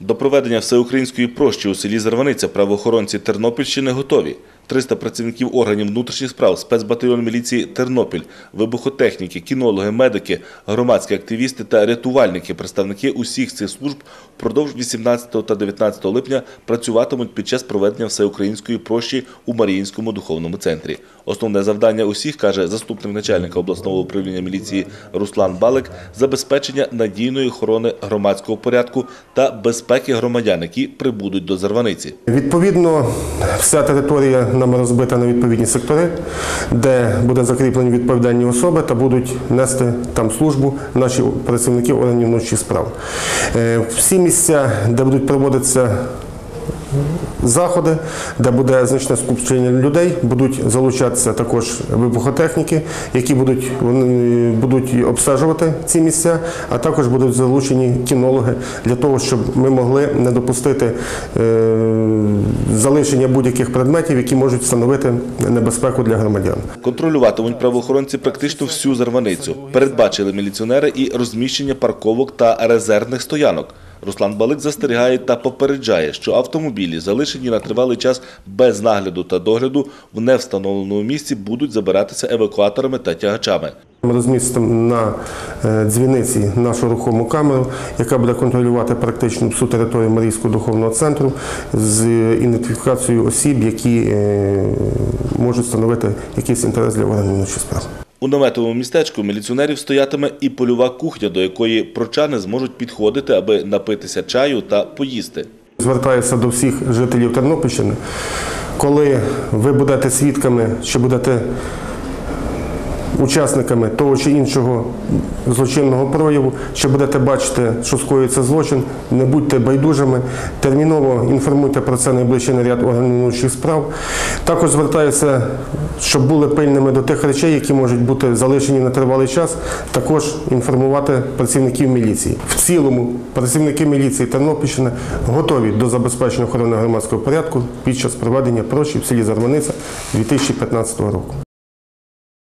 До проведення всеукраїнської прощі у селі Зарваниця правоохоронці Тернопільщини готові. 300 працівників органів внутрішніх справ, спецбатальйон міліції Тернопіль, вибухотехніки, кінологи, медики, громадські активісти та рятувальники, представники усіх цих служб впродовж 18 та 19 липня працюватимуть під час проведення всеукраїнської прощі у Маріїнському духовному центрі. Основне завдання усіх, каже заступник начальника обласного управління міліції Руслан Балик, забезпечення надійної охорони громадського порядку та безпеки громадян, які прибудуть до Зарваниці. Відповідно, вся територія нам розбита на відповідні сектори, де буде закріплені відповідальні особи та будуть нести там службу наші працівники органів внутрішніх справ. Е, Всі місця, де будуть проводитися заходи, де буде значне скупчення людей, будуть залучатися також вибухотехніки, які будуть, вони будуть обстежувати ці місця, а також будуть залучені кінологи для того, щоб ми могли не допустити е, залишення будь-яких предметів, які можуть становити небезпеку для громадян. Контролюватимуть правоохоронці практично всю Зарваницю. Передбачили міліціонери і розміщення парковок та резервних стоянок. Руслан Балик застерігає та попереджає, що автомобілі, залишені на тривалий час без нагляду та догляду, в невстановленому місці будуть забиратися евакуаторами та тягачами. Ми розмістимо на е, дзвіниці нашу рухому камеру, яка буде контролювати практично всю територію Марійського духовного центру з ідентифікацією осіб, які е, можуть становити якийсь інтерес для органів справ. У наметовому містечку міліціонерів стоятиме і польова кухня, до якої прочани зможуть підходити, аби напитися чаю та поїсти. Звертаюся до всіх жителів Тернопільщини. Коли ви будете свідками, що будете учасниками того чи іншого злочинного прояву, що будете бачити, що скоюється злочин, не будьте байдужими, терміново інформуйте про це найближчий наряд органів внутрішніх справ. Також звертаюся, щоб були пильними до тих речей, які можуть бути залишені на тривалий час, також інформувати працівників міліції. В цілому працівники міліції Тернопільщини готові до забезпечення охорони громадського порядку під час проведення прощі в селі Зарваниця 2015 року.